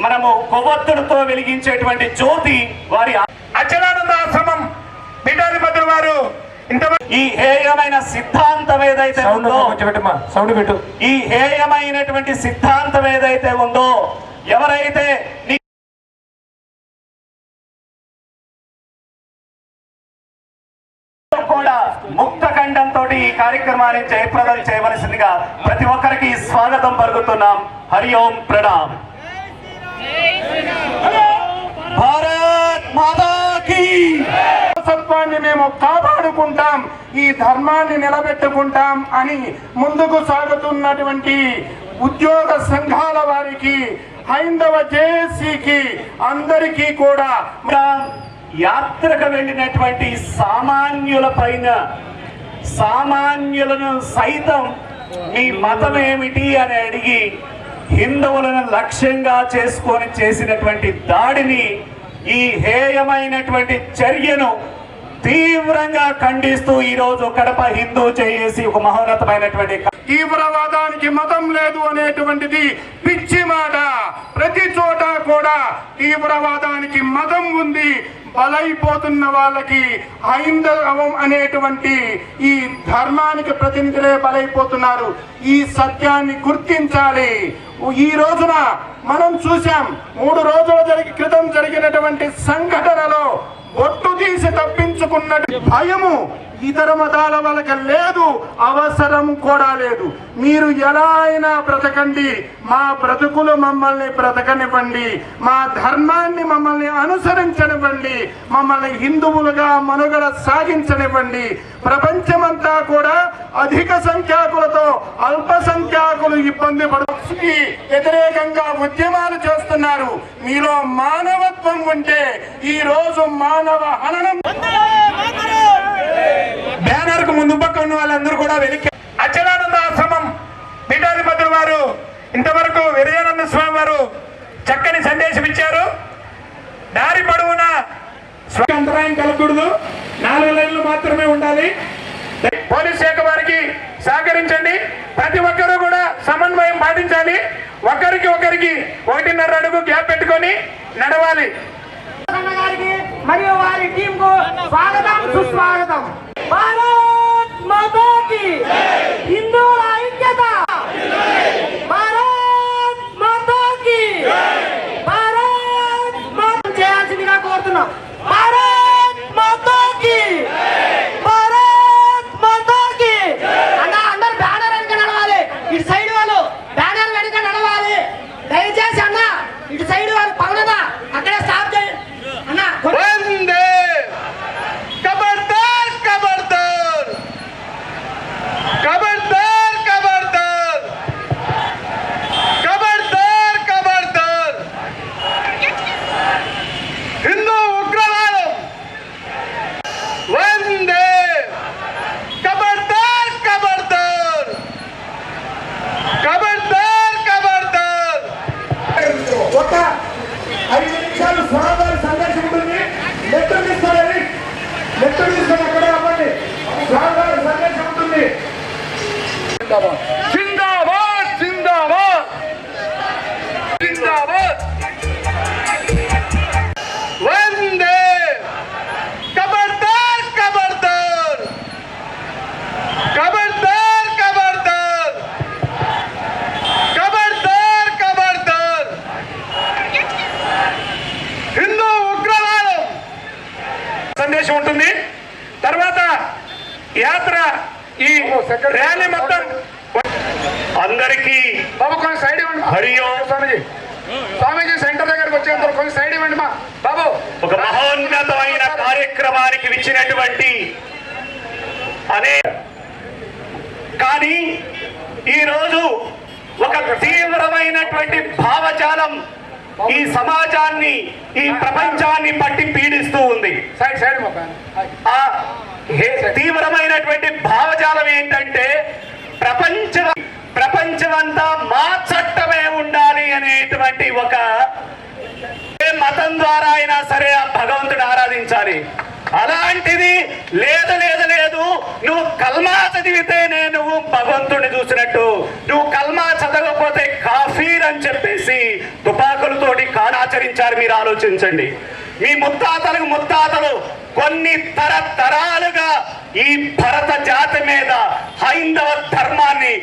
మనము కొవ్వొత్తులతో వెలిగించేటువంటి జ్యోతి వారి అచలానంద ఆశ్రమం. పీఠాధిపతులు వారు ఈ హేయమైన సిద్ధాంతం ఏదైతే సౌండ్ ఉందో సౌండ్ పెట్టు. ఈ హేయమైనటువంటి సిద్ధాంతం ఏదైతే ఉందో ఎవరైతే నీ- కూడా ముక్త ఖండంతో ఈ కార్యక్రమాన్ని జయప్రదం చేయవలసిందిగా ప్రతి ఒక్కరికి స్వాగతం పలుకుతున్నాం. హరి ఓం ప్రణామ్. భారత్ మాతాకి సత్వాన్ని మేము కాపాడుకుంటాం ఈ ధర్మాన్ని నిలబెట్టుకుంటాం అని ముందుకు సాగుతున్నటువంటి ఉద్యోగ సంఘాల వారికి హైందవ జేఏసీకి అందరికీ కూడా యాత్రకు వెళ్ళినటువంటి సామాన్యుల పైన సామాన్యులను సైతం మీ మతం ఏమిటి అని అడిగి హిందువులను లక్ష్యంగా చేసుకొని చేసినటువంటి దాడిని ఈ హేయమైనటువంటి చర్యను తీవ్రంగా ఖండిస్తూ ఈరోజు కడప హిందూ చేసి ఒక మహోన్నతమైనటువంటి తీవ్రవాదానికి మతం లేదు అనేటువంటిది పిచ్చి మాట. ప్రతి చోట కూడా తీవ్రవాదానికి మతం ఉంది. బలైపోతున్న వాళ్ళకి హైందవం అనేటువంటి ఈ ధర్మానికి ప్రతినిధులే బలైపోతున్నారు. ఈ సత్యాన్ని గుర్తించాలి. ఈ రోజున మనం చూసాం మూడు రోజుల జరిగి క్రితం జరిగినటువంటి సంఘటనలో ఒట్టు తీసి తప్పించుకున్నట్టు భయము ఇతర మతాల వాళ్ళకి లేదు అవసరం కూడా లేదు. మీరు ఎలా అయినా బ్రతకండి. మా బ్రతుకులు మమ్మల్ని బ్రతకనివ్వండి. మా ధర్మాన్ని మమ్మల్ని అనుసరించనివ్వండి. మమ్మల్ని హిందువులుగా మనుగడ సాగించనివ్వండి. ప్రపంచమంతా కూడా అధిక సంఖ్యాకులతో అల్పసంఖ్యాకులు ఇబ్బంది పడుతుంది వ్యతిరేకంగా ఉద్యమాలు చేస్తున్నారు. మీలో మానవత్వం ఉంటే ఈ రోజు మానవ హననం. బ్యానర్ ముందు పక్క ఉన్న వాళ్ళందరూ కూడా వెనక్కి అచలానంద ఆశ్రమం పీఠాధిపతులు వారు ఇంతవరకు విరయానంద స్వామి వారు చక్కని సందేశం ఇచ్చారు. దారి పొడవునా అంతరాయం కలగకూడదు. నాలుగు లైన్లు మాత్రమే ఉండాలి. పోలీస్ శాఖ వారికి సహకరించండి. ప్రతి ఒక్కరూ కూడా సమన్వయం పాటించాలి. ఒకరికి ఒకరికి ఒకటిన్నర అడుగు గ్యాప్ పెట్టుకొని నడవాలి. మరియు వారి టీం కు స్వాగతం సుస్వాగతం. భారత్ మాతాకి హిందువుల ఐక్యత భారత్ సందేశం ఉంటుంది. తర్వాత యాత్ర ఈ ర్యాలీ మొత్తం అందరికీ బాబు కొంచెం సైడ్ ఇవ్వండి. హరి స్వామీజీ. స్వామీజీ సెంటర్ దగ్గరకు వచ్చేంత కొంచెం సైడ్ ఇవ్వండి మా. బాబు. ఒక మహోన్నతమైన కార్యక్రమానికి ఇచ్చినటువంటి అనే కానీ ఈరోజు ఒక తీవ్రమైనటువంటి భావజాలం ఈ సమాజాన్ని ఈ ప్రపంచాన్ని పట్టి పీడిస్తూ ఉంది. ఆ తీవ్రమైనటువంటి భావజాలం ఏంటంటే ప్రపంచ ప్రపంచమంతా మా చట్టమే ఉండాలి అనేటువంటి ఒక ఏ మతం ద్వారా అయినా సరే ఆ భగవంతుడు ఆరాధించాలి. అలాంటిది లేదు లేదు లేదు నువ్వు కల్మా చదివితేనే నువ్వు భగవంతుడిని చూసినట్టు. నువ్వు కల్మా చదవకపోతే అని చెప్పేసి తుపాకులతోటి కాడాచరించారు మీరు ఆలోచించండి. మీ ముత్తాతలకు ముత్తాతలు కొన్ని తరతరాలుగా ఈ భరత జాతి మీద హైందవ ధర్మాన్ని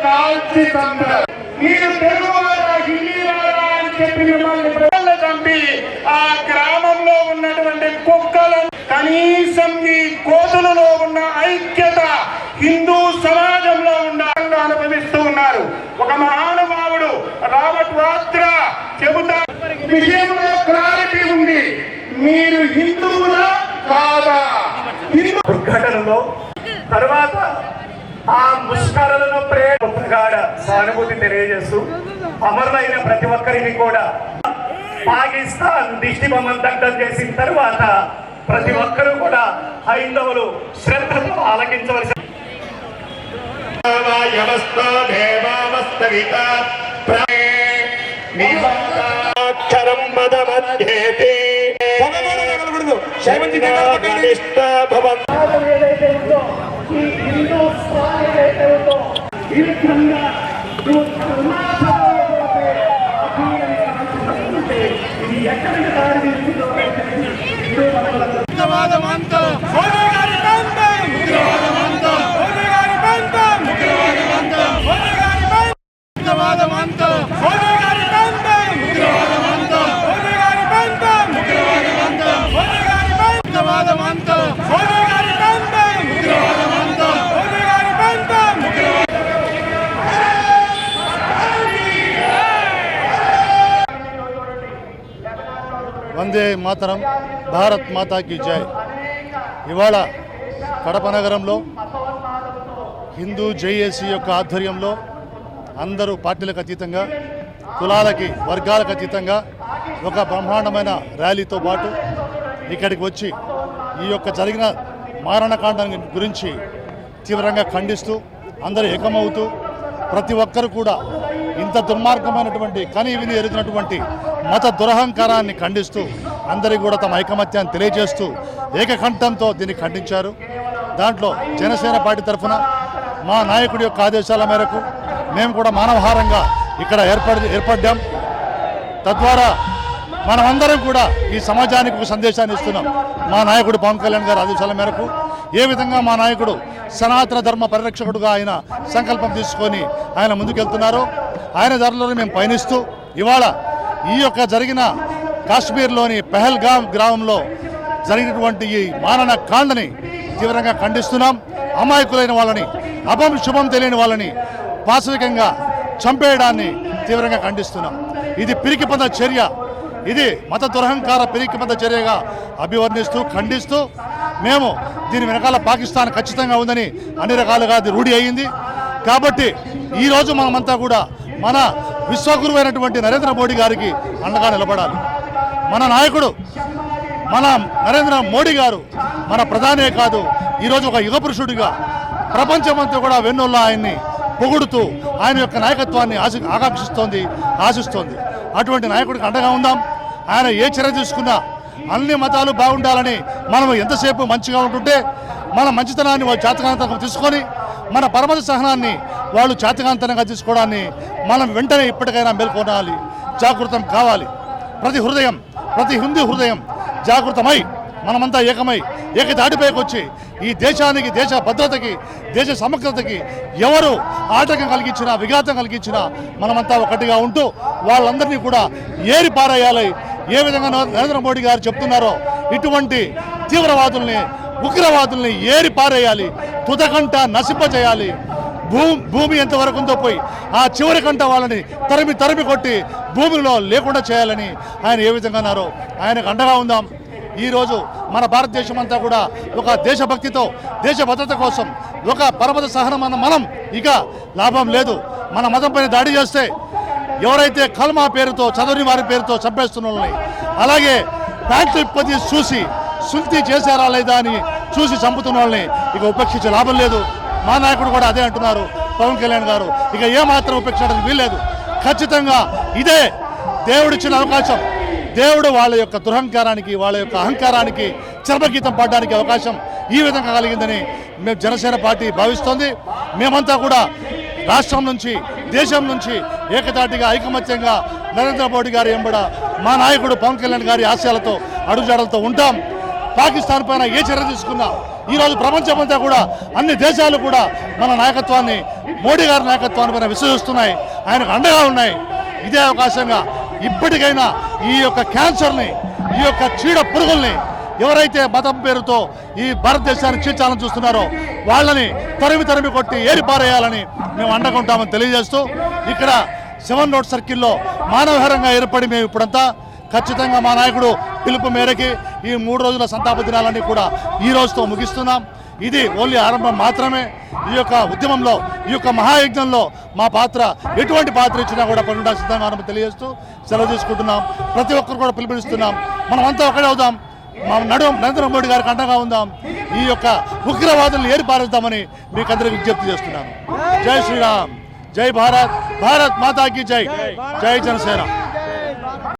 హిందువులైతే కాల్చి మీరు తెలుగువారా హిందీవారా అని చెప్పి మిమ్మల్ని ప్రజలు చంపి ఆ గ్రామంలో ఉన్నటువంటి కుక్కలను కనీసం ఈ కోతులలో ఉన్న ఐక్యత హిందూ సమాజంలో ఉన్న అనుభవిస్తూ ఉన్నారు. ఒక మహానుభావుడు రాబర్ట్ వాత్రా చెబుతా విషయంలో క్లారిటీ ఉంది. మీరు హిందువులా కాదా? హిందూ ఘటనలో తర్వాత ఆ ముష్కరులను ప్రేమ ప్రగాఢ సానుభూతి తెలియజేస్తూ అమరులైన ప్రతి ఒక్కరిని కూడా పాకిస్తాన్ దిష్టి బొమ్మను దగ్ధం చేసిన తర్వాత ప్రతి ఒక్కరూ కూడా హైందవులు శ్రద్ధతో ఆలకించవలసి ఏదైతే ఉందో స్వామి ఏదైతే ఉందో ఈ విధంగా నువ్వు అరుణాచలంలో పోతే అఖీలని కాల్చుకుంటే ఇది ఎక్కడికి దారి తీస్తుందో ఇదే మనకు ఉగ్రవాదమంతం! మోదీ గారి బంధం! ఉగ్రవాదమంతం! మోదీ గారి బంధం! ఉగ్రవాదమంతం! మోదీ గారి బంధం! ఉగ్రవాదమంతం! మోదీ గారి వందే మాతరం భారత్ మాతాకి జై. ఇవాళ కడప నగరంలో హిందూ జేఏసీ యొక్క ఆధ్వర్యంలో అందరూ పార్టీలకు అతీతంగా కులాలకి వర్గాలకు అతీతంగా ఒక బ్రహ్మాండమైన ర్యాలీతో పాటు ఇక్కడికి వచ్చి ఈ యొక్క జరిగిన మారణకాండం గురించి తీవ్రంగా ఖండిస్తూ అందరూ ఏకమవుతూ ప్రతి ఒక్కరు కూడా ఇంత దుర్మార్గమైనటువంటి కని విని ఎరుగుతున్నటువంటి మత దురహంకారాన్ని ఖండిస్తూ అందరికీ కూడా తమ ఐకమత్యాన్ని తెలియజేస్తూ ఏకకంఠంతో దీన్ని ఖండించారు. దాంట్లో జనసేన పార్టీ తరఫున మా నాయకుడి యొక్క ఆదేశాల మేరకు మేము కూడా మానవహారంగా ఇక్కడ ఏర్పడి ఏర్పడ్డాం. తద్వారా మనమందరం కూడా ఈ సమాజానికి ఒక సందేశాన్ని ఇస్తున్నాం. మా నాయకుడు పవన్ కళ్యాణ్ గారి ఆదేశాల మేరకు ఏ విధంగా మా నాయకుడు సనాతన ధర్మ పరిరక్షకుడుగా ఆయన సంకల్పం తీసుకొని ఆయన ముందుకెళ్తున్నారో ఆయన ధరలో మేము పయనిస్తూ ఇవాళ ఈ యొక్క జరిగిన కాశ్మీర్లోని పెహల్గాం గ్రామంలో జరిగినటువంటి ఈ మానన కాండని తీవ్రంగా ఖండిస్తున్నాం. అమాయకులైన వాళ్ళని అపం శుభం తెలియని వాళ్ళని పాశవికంగా చంపేయడాన్ని తీవ్రంగా ఖండిస్తున్నాం. ఇది పిరికిపద చర్య. ఇది మత దురహంకార పిరికిపద చర్యగా అభివర్ణిస్తూ ఖండిస్తూ మేము దీని వెనకాల పాకిస్తాన్ ఖచ్చితంగా ఉందని అన్ని రకాలుగా అది రూఢి అయింది కాబట్టి ఈరోజు మనమంతా కూడా మన విశ్వగురువైనటువంటి నరేంద్ర మోడీ గారికి అండగా నిలబడాలి. మన నాయకుడు మన నరేంద్ర మోడీ గారు మన ప్రధానే కాదు ఈరోజు ఒక యుగ పురుషుడిగా ప్రపంచమంతా కూడా వెన్నుల్లో ఆయన్ని పొగుడుతూ ఆయన యొక్క నాయకత్వాన్ని ఆశ ఆకాంక్షిస్తోంది ఆశిస్తోంది. అటువంటి నాయకుడికి అండగా ఉందాం. ఆయన ఏ చర్య తీసుకున్నా అన్ని మతాలు బాగుండాలని మనం ఎంతసేపు మంచిగా ఉంటుంటే మన మంచితనాన్ని వాళ్ళు చాతకాంతంగా తీసుకొని మన పరమత సహనాన్ని వాళ్ళు చాతకాంతంగా తీసుకోవడాన్ని మనం వెంటనే ఇప్పటికైనా మేల్కొనాలి. జాగృతం కావాలి. ప్రతి హృదయం ప్రతి హిందూ హృదయం జాగృతమై మనమంతా ఏకమై ఏకదాటిపైకి వచ్చి ఈ దేశానికి దేశ భద్రతకి దేశ సమగ్రతకి ఎవరు ఆటంకం కలిగించినా విఘాతం కలిగించినా మనమంతా ఒకటిగా ఉంటూ వాళ్ళందరినీ కూడా ఏరి పారేయాలి. ఏ విధంగా నరేంద్ర మోడీ గారు చెప్తున్నారో ఇటువంటి తీవ్రవాదుల్ని ఉగ్రవాదుల్ని ఏరి పారేయాలి. తుదకంట నశింపజేయాలి. భూ భూమి ఎంతవరకు ఉందో పోయి ఆ చివరి కంట వాళ్ళని తరిమి తరిమి కొట్టి భూమిలో లేకుండా చేయాలని ఆయన ఏ విధంగా అన్నారో ఆయనకు అండగా ఉందాం. ఈరోజు మన భారతదేశం అంతా కూడా ఒక దేశభక్తితో దేశ భద్రత కోసం ఒక పరమత సహనం అన్న మనం ఇక లాభం లేదు. మన మతం పైన దాడి చేస్తే ఎవరైతే కల్మా పేరుతో చదువుని వారి పేరుతో చంపేస్తున్న వాళ్ళని అలాగే ప్యాంట్లు ఇప్పటి చూసి సుల్తీ చేశారా లేదా అని చూసి చంపుతున్న వాళ్ళని ఇక ఉపేక్షించే లాభం లేదు. మా నాయకుడు కూడా అదే అంటున్నారు పవన్ కళ్యాణ్ గారు. ఇక ఏమాత్రం ఉపేక్షించడానికి వీల్లేదు. ఖచ్చితంగా ఇదే దేవుడిచ్చిన అవకాశం. దేవుడు వాళ్ళ యొక్క దురహంకారానికి వాళ్ళ యొక్క అహంకారానికి చర్మగీతం పాడడానికి అవకాశం ఈ విధంగా కలిగిందని మేము జనసేన పార్టీ భావిస్తోంది. మేమంతా కూడా రాష్ట్రం నుంచి దేశం నుంచి ఏకతాటిగా ఐకమత్యంగా నరేంద్ర మోడీ గారి ఎంబడ మా నాయకుడు పవన్ కళ్యాణ్ గారి ఆశయాలతో అడుగుజాడలతో ఉంటాం. పాకిస్తాన్ పైన ఏ చర్య తీసుకున్నా ఈరోజు ప్రపంచమంతా కూడా అన్ని దేశాలు కూడా మన నాయకత్వాన్ని మోడీ గారి నాయకత్వాన్ని పైన విశ్వసిస్తున్నాయి. ఆయనకు అండగా ఉన్నాయి. ఇదే అవకాశంగా ఇప్పటికైనా ఈ యొక్క క్యాన్సర్ని ఈ యొక్క చీడ పురుగుల్ని ఎవరైతే మతం పేరుతో ఈ భారతదేశాన్ని చీల్చాలని చూస్తున్నారో వాళ్ళని తరిమి తరిమి కొట్టి ఏరిపారేయాలని మేము అండగా ఉంటామని తెలియజేస్తూ ఇక్కడ సెవెన్ రోడ్ సర్కిల్లో మానవహరంగా ఏర్పడి మేము ఇప్పుడంతా ఖచ్చితంగా మా నాయకుడు పిలుపు మేరకి ఈ మూడు రోజుల సంతాప దినాలన్నీ కూడా ఈ రోజుతో ముగిస్తున్నాం. ఇది ఓన్లీ ఆరంభం మాత్రమే. ఈ యొక్క ఉద్యమంలో ఈ యొక్క మహాయజ్ఞంలో మా పాత్ర ఎటువంటి పాత్ర ఇచ్చినా కూడా పనుండా సిద్ధంగా ఉన్నామని తెలియజేస్తూ సెలవు తీసుకుంటున్నాం. ప్రతి ఒక్కరు కూడా పిలుపునిస్తున్నాం. మనమంతా ఒకటే అవుదాం. మా నడు నరేంద్ర మోడీ గారికి అండగా ఉందాం. ఈ యొక్క ఉగ్రవాదులను ఏర్పారుద్దామని మీకు అందరికీ విజ్ఞప్తి చేస్తున్నాను. జై శ్రీరామ్. జై భారత్. భారత్ మాతాకి జై. జై జనసేన.